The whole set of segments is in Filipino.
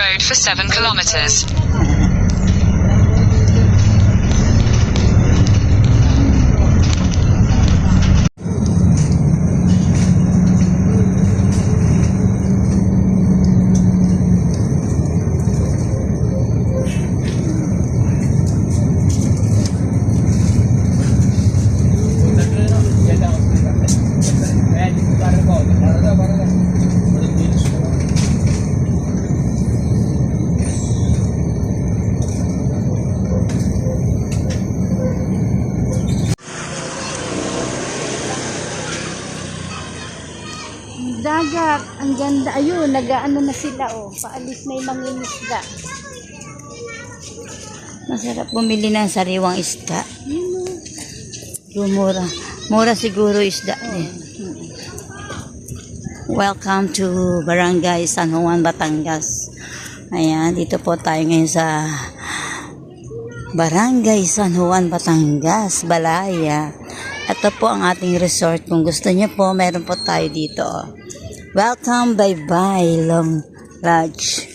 Road for 7 kilometers. Dagat, ang ganda. Ayun, nag-ano na sila, oh. Paalis na yung mangingisda. masarap bumili ng sariwang isda. Oh. Lumura. Mura siguro isda eh. Welcome to Barangay San Juan, Batangas. Ayan, dito po tayo ngayon sa Barangay San Juan, Batangas, Balaya. Ito po ang ating resort. Kung gusto niyo po, meron po tayo dito. Welcome, bye-bye, Long Lodge,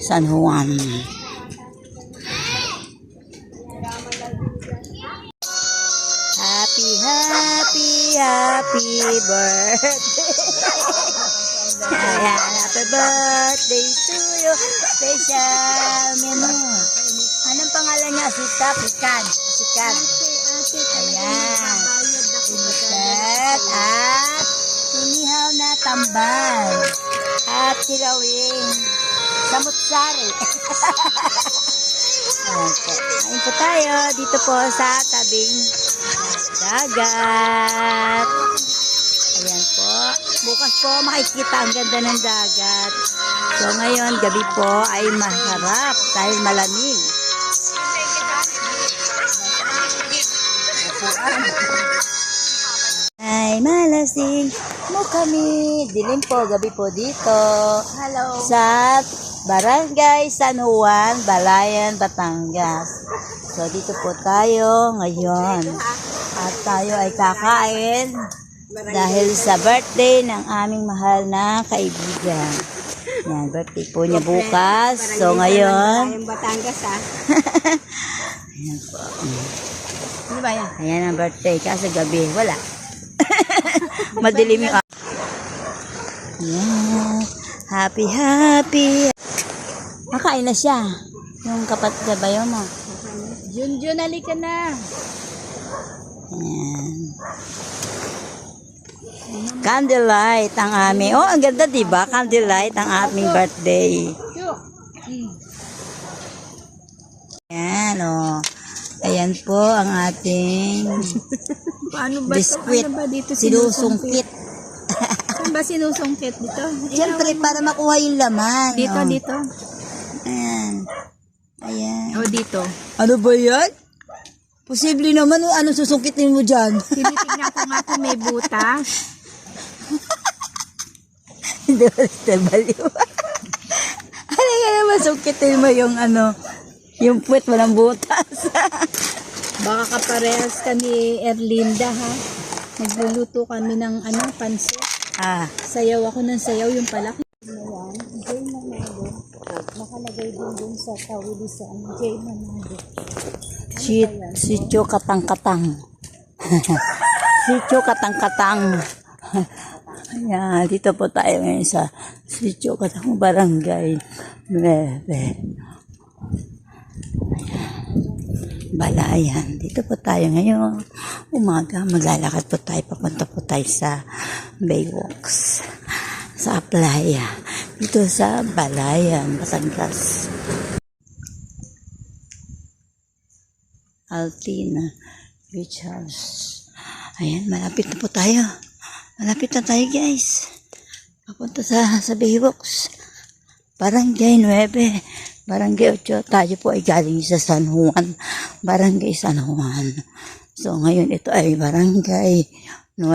San Juan. Happy, happy, happy birthday. Happy birthday to you. Special menu. Anong pangalan niya? Si Pikan. Sikan. Ayan. Sikat at sinihaw na tambal. At silawing samutsari. Po. Kain po tayo dito po sa tabing dagat. Ayan po. Bukas po makikita ang ganda ng dagat. So ngayon, gabi po ay masarap dahil malamig. Ay, malasing mo kami. Dilim po, gabi po dito. Hello. Sa Barangay San Juan, Balayan, Batangas. So, dito po tayo ngayon. At tayo ay kakain dahil sa birthday ng aming mahal na kaibigan. Yan, birthday po niya bukas. So, ngayon, Batangas, ha? ayan po. Ano ba yan? Ayan ang birthday. Kaso gabi, wala. Madilim yung... Ayan. Happy, happy. Nakain na siya. Yung kapatid na bayo mo. Junjun, halika na. Ayan. Candlelight ang aming. Oh, ang ganda, di ba? Candlelight ang aming birthday. Ayan, oh. Ayan po ang ating Paano ba? biskwit. Ano ba dito Sinusungkit. Saan ba sinusungkit dito? Siyempre, para makuha yung laman. Dito, oh. dito. Ayan. Ayan. O, dito. Ano ba yan? Posible naman, oh, ano susungkitin mo dyan? Tinitignan ko nga kung may butas. Hindi ba sa baliw? ano nga naman, sungkitin mo yung ano, yung puwet walang butas. Baka kaparehas ka ni Erlinda, ha? Nagluluto kami ng ano, pansit. Ah, Sayaw ako ng sayaw, yung palaki. Ayan, Jay Manado. Nakalagay din dun sa tawilisan, Jay Manado. si, si Cho Katang-Katang. si Cho Katang-Katang. Ayan, dito po tayo ngayon sa si Cho Katang Barangay. Bebe. Balayan. Dito po tayo ngayon. Umaga, maglalakad po tayo. Papunta po tayo sa Baywalks. Sa playa. Dito sa Balayan, Batangas. Altina Beach House. Ayan, malapit na po tayo. Malapit na tayo, guys. Papunta sa, sa Baywalks. Barangay 9, Barangay 8. Tayo po ay galing sa San Juan, Barangay San Juan. So ngayon ito ay Barangay 9.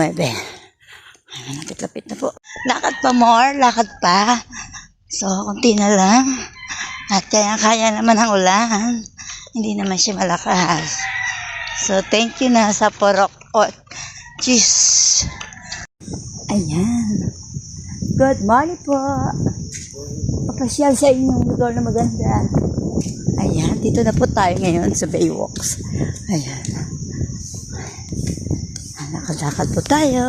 Ay, lapit-lapit na po. Lakad pa more, lakad pa. So, konti na lang. At kaya-kaya naman ang ulan. Hindi naman siya malakas. So, thank you na sa porok. Oh, cheese. Ayan. Good morning po. Papasyal sa inyong lugar na maganda. Ayan, dito na po tayo ngayon sa Baywalks. Ayan. Lakad-lakad po tayo.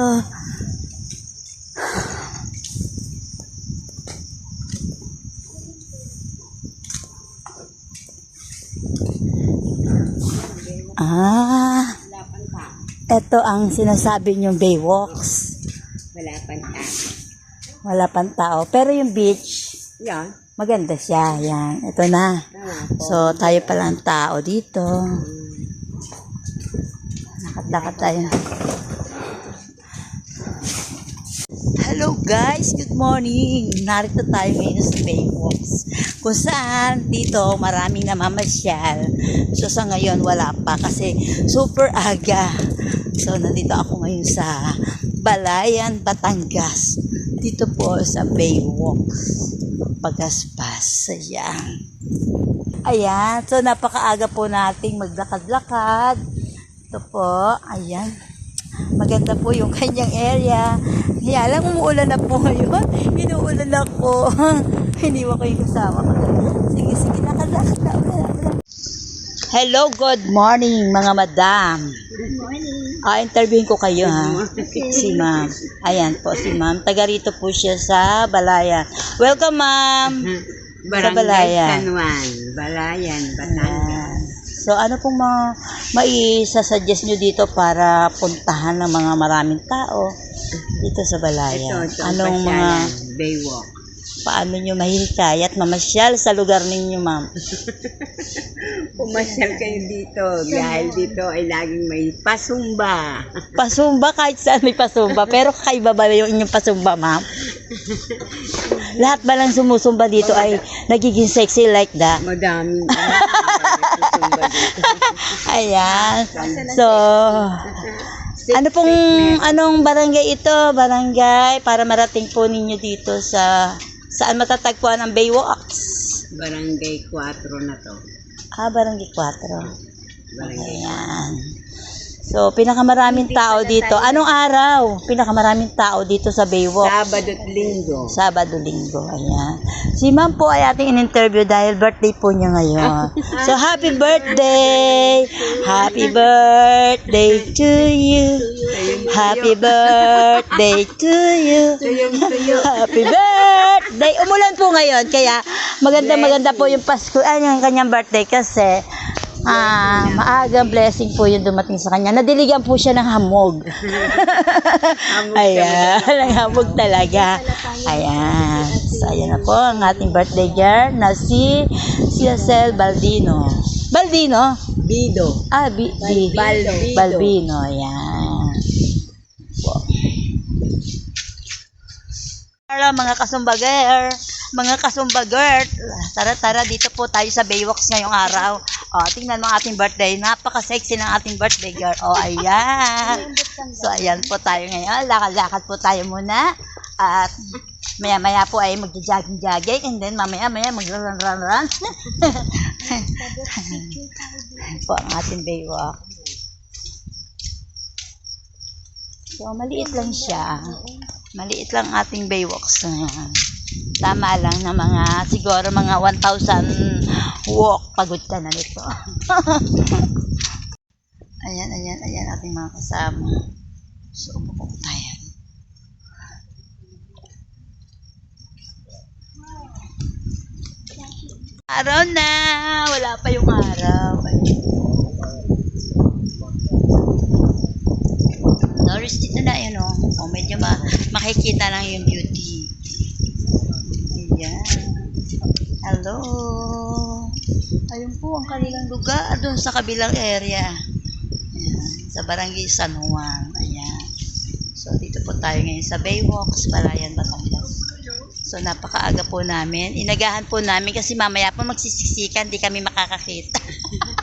Ah, ito ang sinasabi niyong Baywalks. Wala pa na. Wala pang tao. Pero yung beach, Yan. maganda siya. Yan, ito na. So, tayo pala ang tao dito. Lakad-lakad tayo. Hello guys, good morning. Narito tayo ngayon sa Baywalks. Kung saan dito maraming namamasyal. So sa ngayon wala pa kasi super aga. So nandito ako ngayon sa Balayan, Batangas. Dito po sa Baywalks. Pagaspas. Ayan. Ayan. So napakaaga po nating maglakad-lakad. Ito po. Ayan. Maganda po yung kanyang area. Kaya lang umuulan na po ngayon. Inuulan ako. Hiniwa ko yung kasama ko. Sige, sige, lakad-lakad na. Ulan. Hello, good morning mga madam. Good morning. Ah, interviewin ko kayo ha. Si ma'am. Ayan po, si ma'am. Taga rito po siya sa Balayan. Welcome, ma'am. Sa Balayan. San Juan, Balayan, Batangas. So, ano pong mga maisasuggest nyo dito para puntahan ng mga maraming tao dito sa Balayan? Ito, ito, Anong mga, pasyalan, Baywalk. Paano nyo mahihikayat mamasyal sa lugar ninyo, ma'am? Pumasyal kayo dito dahil dito ay laging may pasumba. Pasumba, kahit saan may pasumba. Pero kakaiba ba yung inyong pasumba, ma'am? Lahat ba lang sumusumba dito ay nagiging sexy like that? Dito. Ayan. So, ano pong, anong barangay ito? Barangay, para marating po ninyo dito sa, saan matatagpuan ang Baywalks? Barangay 4 na to. Ah, Barangay 4. Barangay. Ayan. So, pinakamaraming tao dito. Anong araw? Pinakamaraming tao dito sa Baywalk. Sabado at Linggo. Sabado, Linggo. Ayan. Si ma'am po ay ating in-interview dahil birthday po niya ngayon. So, happy birthday! Happy birthday to you! Happy birthday to you! Happy birthday! Umulan po ngayon, kaya maganda-maganda po yung Pasko, ay, yung kanyang birthday kasi ah, maagang blessing po yung dumating sa kanya. Nadiligan po siya ng hamog. Ayan, ng hamog talaga. Ayan. So, ayan na po ang ating birthday girl na si Cecil Baldino. Baldino? Bido. Ah, B, B, Balbino. Balbino. Ayan. Po. Para mga kasumbager, mga kasumbager, tara tara dito po tayo sa Baywalks ngayong araw. O, tingnan mo ating birthday. Napaka-sexy ng ating birthday girl. O, ayan. So, ayan po tayo ngayon. Lakad-lakad po tayo muna. At maya-maya po ay magja-jogging-jogging and then mamaya-maya mag-run-run-run. Po ang ating Baywalk. So, maliit lang siya. Maliit lang ating Baywalks. Ayan. Tama lang na mga, siguro mga 1,000 walk. Pagod ka na nito. ayan, ayan, ayan ating mga kasama. So, upo po tayo. Araw na! Wala pa yung araw. Doris, dito na yun, oh. oh medyo ma makikita lang yung beauty. Ayan. Hello. Ayun po ang kanilang lugar doon sa kabilang area. Ayan. Sa barangay San Juan. Ayan. So, dito po tayo ngayon sa Baywalks, Balayan, Batangas. So, napakaaga po namin. Inagahan po namin kasi mamaya po magsisiksikan, di kami makakakita.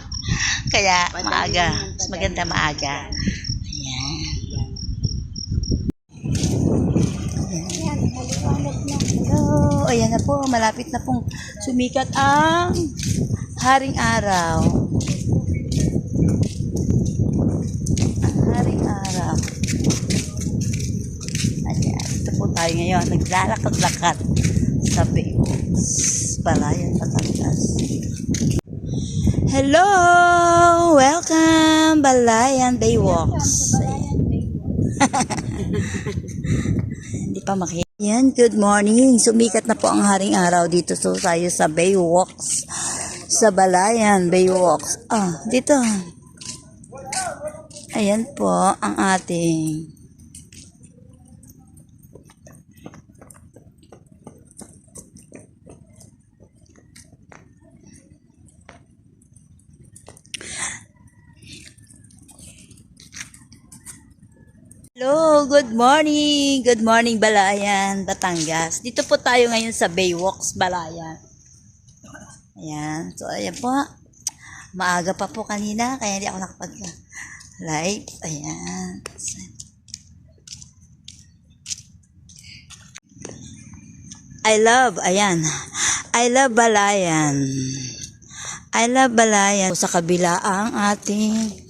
Kaya, maaga. Mas maganda maaga. Ayan. Hello. Ayan na po. Malapit na pong sumikat ang haring araw. Ang haring araw. Ayan. Ito po tayo ngayon. Naglalakad-lakad sa Baywalks. Balayan, Batangas. Hello! Welcome! Balayan Baywalks. Hindi pa makita. Yan, good morning. Sumikat na po ang haring araw dito so tayo sa Baywalks. Sa Balayan Baywalks. Ah, dito. Ayan po ang ating Hello, good morning. Good morning, Balayan, Batangas. Dito po tayo ngayon sa Baywalks, Balayan. Ayan. So, ayan po. Maaga pa po kanina, kaya hindi ako nakapag-live. Ayan. I love, ayan. I love Balayan. I love Balayan. Sa kabila ang ating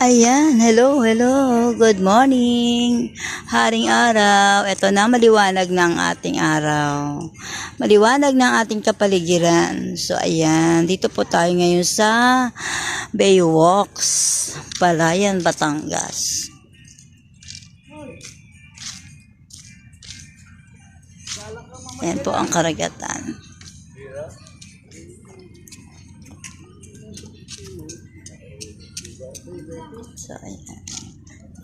Ayan, hello, hello, good morning. Haring araw, ito na maliwanag ng ating araw. Maliwanag ng ating kapaligiran. So ayan, dito po tayo ngayon sa Baywalks, Palayan, Batangas. Ayan po ang karagatan. So, ayan.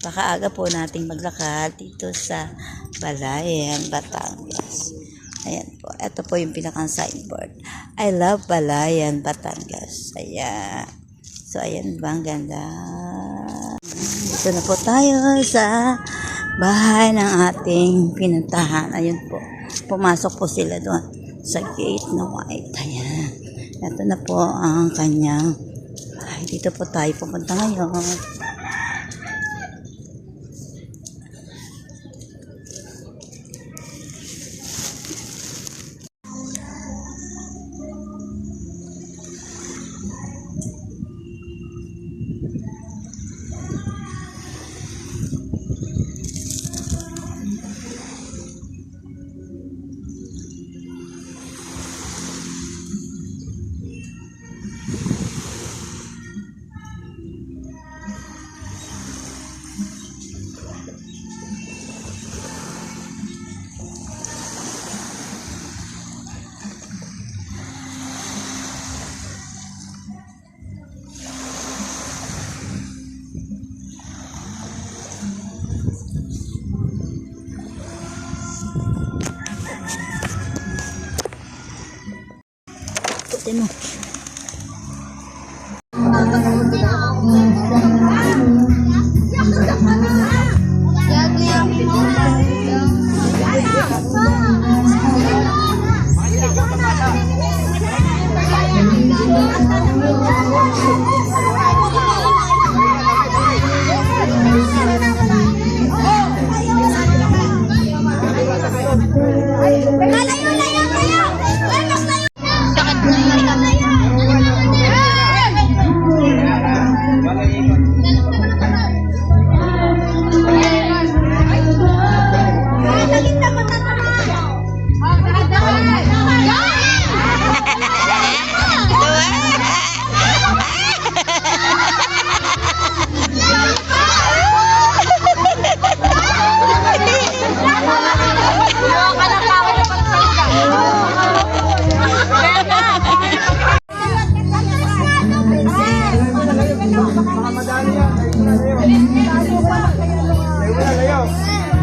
Pakaaga po nating maglakad dito sa Balayan, Batangas. Ayan po. Ito po yung pinakang signboard. I love Balayan, Batangas. Ayan. So, ayan ba? Ang ganda. Dito na po tayo sa bahay ng ating pinuntahan. Ayun po. Pumasok po sila doon sa gate na white. Ayan. Ito na po ang kanyang. Dito po tayo pupunta ngayon. Wala